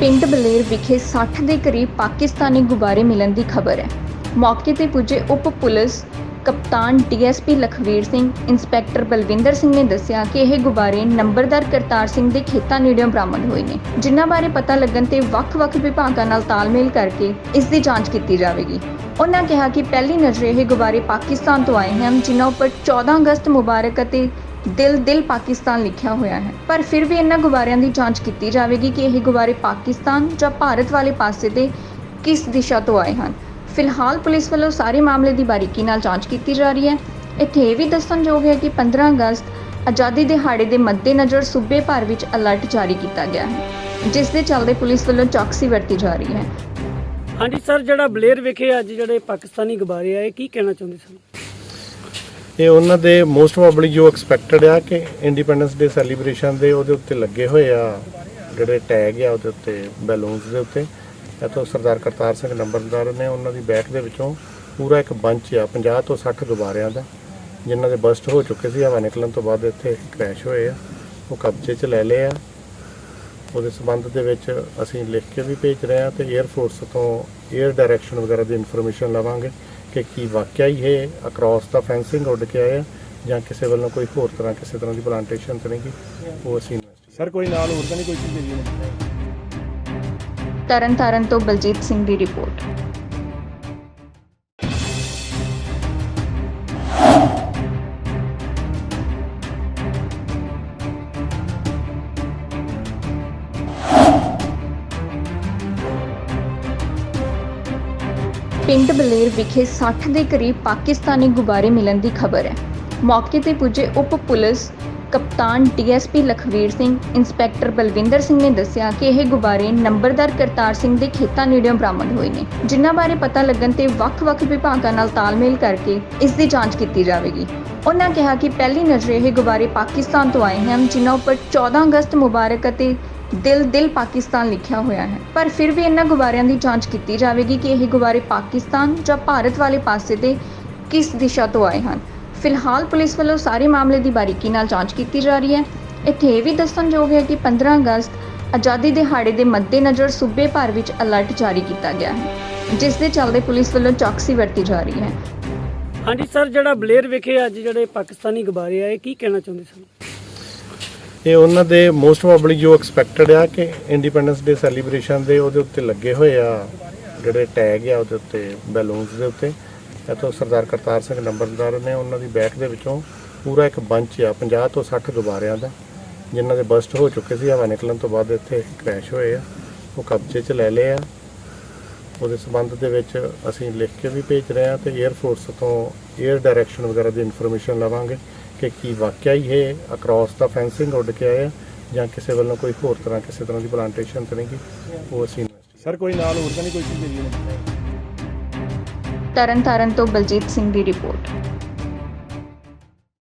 ਪਿੰਡ ਬਲੇਰ ਵਿਖੇ 60 ਦੇ ਕਰੀਬ ਪਾਕਿਸਤਾਨੀ ਗੁਬਾਰੇ ਮਿਲਣ ਦੀ ਖਬਰ ਹੈ। ਮੌਕੇ ਤੇ ਪੁੱਜੇ ਉਪ ਪੁਲਿਸ ਕਪਤਾਨ ਡੀਐਸਪੀ ਲਖਵੀਰ ਸਿੰਘ, ਇੰਸਪੈਕਟਰ ਬਲਵਿੰਦਰ ਸਿੰਘ ਨੇ ਦੱਸਿਆ ਕਿ ਇਹ ਗੁਬਾਰੇ ਨੰਬਰਦਾਰ ਕਰਤਾਰ ਸਿੰਘ ਦੇ ਖੇਤਾਂ ਨੇੜਿਓਂ ਬਰਾਮਦ ਹੋਏ ਨੇ, ਜਿਨ੍ਹਾਂ ਬਾਰੇ ਪਤਾ ਲੱਗਣ ਤੇ ਵੱਖ-ਵੱਖ ਵਿਭਾਗਾਂ ਨਾਲ ਤਾਲਮੇਲ ਕਰਕੇ ਇਸ ਦੀ ਜਾਂਚ ਕੀਤੀ ਜਾਵੇਗੀ। ਉਹਨਾਂ ਕਿਹਾ ਕਿ ਪਹਿਲੀ ਨਜ਼ਰੇ ਇਹ ਗੁਬਾਰੇ ਪਾਕਿਸਤਾਨ ਤੋਂ ਆਏ ਹਨ, ਜਿਨ੍ਹਾਂ ਉੱਪਰ 14 ਅਗਸਤ ਮੁਬਾਰਕ ਅਤੇ ਦਿਲ ਦਿਲ ਪਾਕਿਸਤਾਨ ਲਿਖਿਆ ਹੋਇਆ ਹੈ। ਪਰ ਫਿਰ ਵੀ ਇਹਨਾਂ ਗੁਬਾਰਿਆਂ ਦੀ ਜਾਂਚ ਕੀਤੀ ਜਾਵੇਗੀ ਕਿ ਇਹ ਗੁਬਾਰੇ ਪਾਕਿਸਤਾਨ ਜਾਂ ਭਾਰਤ ਵਾਲੇ ਪਾਸੇ ਦੇ ਕਿਸ ਦਿਸ਼ਾ ਤੋਂ ਆਏ ਹਨ। ਫਿਲਹਾਲ ਪੁਲਿਸ ਵੱਲੋਂ ਸਾਰੇ ਮਾਮਲੇ ਦੀ ਬਾਰੀਕੀ ਨਾਲ ਜਾਂਚ ਕੀਤੀ ਜਾ ਰਹੀ ਹੈ। ਇੱਥੇ ਇਹ ਵੀ ਦੱਸਣਯੋਗ ਹੈ ਕਿ 15 ਅਗਸਤ ਆਜ਼ਾਦੀ ਦਿਹਾੜੇ ਦੇ ਮੱਦੇਨਜ਼ਰ ਸੂਬੇ ਭਰ ਵਿੱਚ ਅਲਰਟ ਜਾਰੀ ਕੀਤਾ ਗਿਆ ਹੈ, ਜਿਸ ਦੇ ਚੱਲਦੇ ਪੁਲਿਸ ਵੱਲੋਂ ਚੌਕਸੀ ਵਰਤੀ ਜਾ ਰਹੀ ਹੈ। ਹਾਂਜੀ ਸਰ, ਜਿਹੜਾ ਬਲੇਰ ਵਿਖੇ ਅੱਜ ਜਿਹੜੇ ਪਾਕਿਸਤਾਨੀ ਗੁਬਾਰੇ ਆਏ, ਕੀ ਕਹਿਣਾ ਚਾਹੁੰਦੇ ਸਨ? ਇਹ ਉਹਨਾਂ ਦੇ ਮੋਸਟ ਪ੍ਰੋਬਬਲੀ ਜੋ ਐਕਸਪੈਕਟਡ ਆ ਕਿ ਇੰਡੀਪੈਂਡੈਂਸ ਡੇ ਸੈਲੀਬ੍ਰੇਸ਼ਨ ਦੇ ਉਹਦੇ ਉੱਤੇ ਲੱਗੇ ਹੋਏ ਆ, ਜਿਹੜੇ ਟੈਗ ਆ ਉਹਦੇ ਉੱਤੇ ਬੈਲੂਨਸ ਦੇ ਉੱਤੇ, ਇੱਥੋਂ ਸਰਦਾਰ ਕਰਤਾਰ ਸਿੰਘ ਨੰਬਰਦਾਰ ਨੇ ਉਹਨਾਂ ਦੀ ਬੈਗ ਦੇ ਵਿੱਚੋਂ ਪੂਰਾ ਇੱਕ ਬੰਚ ਆ 50 ਤੋਂ 60 ਗੁਬਾਰਿਆਂ ਦਾ, ਜਿਨ੍ਹਾਂ ਦੇ ਬਸਟ ਹੋ ਚੁੱਕੇ ਸੀ, ਹਵਾ ਨਿਕਲਣ ਤੋਂ ਬਾਅਦ ਇੱਥੇ ਕ੍ਰੈਸ਼ ਹੋਏ ਆ, ਉਹ ਕਬਜ਼ੇ 'ਚ ਲੈ ਲਏ ਆ। ਉਹਦੇ ਸਬੰਧ ਦੇ ਵਿੱਚ ਅਸੀਂ ਲਿਖ ਕੇ ਵੀ ਭੇਜ ਰਹੇ ਹਾਂ ਤੇ 에ਅਰ ਫੋਰਸ ਤੋਂ 에ਅਰ ਡਾਇਰੈਕਸ਼ਨ ਵਗੈਰਾ ਦੀ ਇਨਫੋਰਮੇਸ਼ਨ ਲਵਾਂਗੇ। ਕਿ ਕੀ ਵਾਕਿਆ ਹੀ ਇਹ ਅਕ੍ਰੋਸ ਦਾ ਫੈਂਸਿੰਗ ਉੱਡ ਕੇ ਆਏ ਆ ਜਾਂ ਕਿਸੇ ਵੱਲੋਂ ਕੋਈ ਹੋਰ ਤਰ੍ਹਾਂ ਕਿਸੇ ਤਰ੍ਹਾਂ ਦੀ ਪਲਾਂਟੇਸ਼ਨ ਤਾਂ ਨਹੀਂ ਗੀ ਉਹ ਅਸੀਂ ਸਰ ਕੋਈ ਨਾਲ ਹੋਰ ਤਾਂ ਨਹੀਂ ਕੋਈ ਚੀਜ਼ ਨੇ ਤਰਨਤਾਰਨ ਤੋਂ ਬਲਜੀਤ ਸਿੰਘ ਦੀ ਰਿਪੋਰਟ ਪਿੰਡ ਬਲੇਰ ਵਿਖੇ 60 ਦੇ ਕਰੀਬ ਪਾਕਿਸਤਾਨੀ ਗੁਬਾਰੇ ਮਿਲਣ ਦੀ ਖਬਰ ਹੈ। ਮੌਕੇ ਤੇ ਪੁੱਜੇ ਉਪ ਪੁਲਿਸ ਕਪਤਾਨ ਡੀਐਸਪੀ ਲਖਵੀਰ ਸਿੰਘ, ਇੰਸਪੈਕਟਰ ਬਲਵਿੰਦਰ ਸਿੰਘ ਨੇ ਦੱਸਿਆ ਕਿ ਇਹ ਗੁਬਾਰੇ ਨੰਬਰਦਾਰ ਕਰਤਾਰ ਸਿੰਘ ਦੇ ਖੇਤਾਂ ਨੇੜਿਓਂ ਬਰਾਮਦ ਹੋਏ ਨੇ, ਜਿਨ੍ਹਾਂ ਬਾਰੇ ਪਤਾ ਲੱਗਣ ਤੇ ਵੱਖ-ਵੱਖ ਵਿਭਾਗਾਂ ਨਾਲ ਤਾਲਮੇਲ ਕਰਕੇ ਇਸ ਦੀ ਜਾਂਚ ਕੀਤੀ ਜਾਵੇਗੀ। ਉਹਨਾਂ ਕਿਹਾ ਕਿ ਪਹਿਲੀ ਨਜ਼ਰੇ ਇਹ ਗੁਬਾਰੇ ਪਾਕਿਸਤਾਨ ਤੋਂ ਆਏ ਹਨ, ਜਿਨ੍ਹਾਂ ਉੱਪਰ 14 ਅਗਸਤ ਮੁਬਾਰਕ ਅਤੇ ਦਿਲ ਦਿਲ ਪਾਕਿਸਤਾਨ ਲਿਖਿਆ ਹੋਇਆ ਹੈ। ਪਰ ਫਿਰ ਵੀ ਇਹਨਾਂ ਗੁਬਾਰਿਆਂ ਦੀ ਜਾਂਚ ਕੀਤੀ ਜਾਵੇਗੀ ਕਿ ਇਹ ਗੁਬਾਰੇ ਪਾਕਿਸਤਾਨ ਜਾਂ ਭਾਰਤ ਵਾਲੇ ਪਾਸੇ ਦੇ ਕਿਸ ਦਿਸ਼ਾ ਤੋਂ ਆਏ ਹਨ। ਫਿਲਹਾਲ ਪੁਲਿਸ ਵੱਲੋਂ ਸਾਰੇ ਮਾਮਲੇ ਦੀ ਬਾਰੀਕੀ ਨਾਲ ਜਾਂਚ ਕੀਤੀ ਜਾ ਰਹੀ ਹੈ। ਇੱਥੇ ਇਹ ਵੀ ਦੱਸਣਯੋਗ ਹੈ ਕਿ 15 ਅਗਸਤ ਆਜ਼ਾਦੀ ਦਿਹਾੜੇ ਦੇ ਮੱਦੇਨਜ਼ਰ ਸੂਬੇ ਭਰ ਵਿੱਚ ਅਲਰਟ ਜਾਰੀ ਕੀਤਾ ਗਿਆ ਹੈ, ਜਿਸ ਦੇ ਚੱਲਦੇ ਪੁਲਿਸ ਵੱਲੋਂ ਚੌਕਸੀ ਵਰਤੀ ਜਾ ਰਹੀ ਹੈ। ਹਾਂਜੀ, ਸਰ, ਜਿਹੜਾ ਬਲੇਰ ਵਿਖੇ ਅੱਜ ਜਿਹੜੇ ਪਾਕਿਸਤਾਨੀ ਗੁਬਾਰੇ ਆਏ, ਕੀ ਕਹਿਣਾ ਚਾਹੁੰਦੇ ਸਨ? ਇਹ ਉਹਨਾਂ ਦੇ ਮੋਸਟ ਪ੍ਰੋਬਬਲੀ ਜੋ ਐਕਸਪੈਕਟਡ ਆ ਕਿ ਇੰਡੀਪੈਂਡੈਂਸ ਡੇ ਸੈਲੀਬ੍ਰੇਸ਼ਨ ਦੇ ਉਹਦੇ ਉੱਤੇ ਲੱਗੇ ਹੋਏ ਆ, ਜਿਹੜੇ ਟੈਗ ਆ ਉਹਦੇ ਉੱਤੇ ਬੈਲੂਨਸ ਦੇ ਉੱਤੇ। ਇੱਥੋਂ ਸਰਦਾਰ ਕਰਤਾਰ ਸਿੰਘ ਨੰਬਰਦਾਰ ਨੇ ਉਹਨਾਂ ਦੀ ਬੈਗ ਦੇ ਵਿੱਚੋਂ ਪੂਰਾ ਇੱਕ ਬੰਚ ਆ 50 ਤੋਂ 60 ਗੁਬਾਰਿਆਂ ਦਾ, ਜਿਨ੍ਹਾਂ ਦੇ ਬਸਟ ਹੋ ਚੁੱਕੇ ਸੀ, ਹਵਾ ਨਿਕਲਣ ਤੋਂ ਬਾਅਦ ਇੱਥੇ ਕ੍ਰੈਸ਼ ਹੋਏ ਆ। ਉਹ ਕਬਜ਼ੇ 'ਚ ਲੈ ਲਏ ਆ। ਉਹਦੇ ਸਬੰਧ ਦੇ ਵਿੱਚ ਅਸੀਂ ਲਿਖ ਕੇ ਵੀ ਭੇਜ ਰਹੇ ਹਾਂ ਤੇ 에ਅਰ ਫੋਰਸ ਤੋਂ 에ਅਰ ਡਾਇਰੈਕਸ਼ਨ ਵਗੈਰਾ ਦੀ ਇਨਫੋਰਮੇਸ਼ਨ ਲਵਾਂਗੇ। ਕਿ ਕੀ ਵਾਕਿਆ ਹੀ ਇਹ ਅਕ੍ਰੋਸ ਦਾ ਫੈਂਸਿੰਗ ਉੱਡ ਕੇ ਆਏ ਆ ਜਾਂ ਕਿਸੇ ਵੱਲੋਂ ਕੋਈ ਹੋਰ ਤਰ੍ਹਾਂ ਕਿਸੇ ਤਰ੍ਹਾਂ ਦੀ ਪਲਾਂਟੇਸ਼ਨ ਤਾਂ ਨਹੀਂ ਗੀ ਉਹ ਅਸੀਂ ਸਰ ਕੋਈ ਨਾਲ ਹੋਰ ਤਾਂ ਨਹੀਂ ਕੋਈ ਚੀਜ਼ ਮਿਲੀ ਤਰਨਤਾਰਨ ਤੋਂ ਬਲਜੀਤ ਸਿੰਘ ਦੀ ਰਿਪੋਰਟ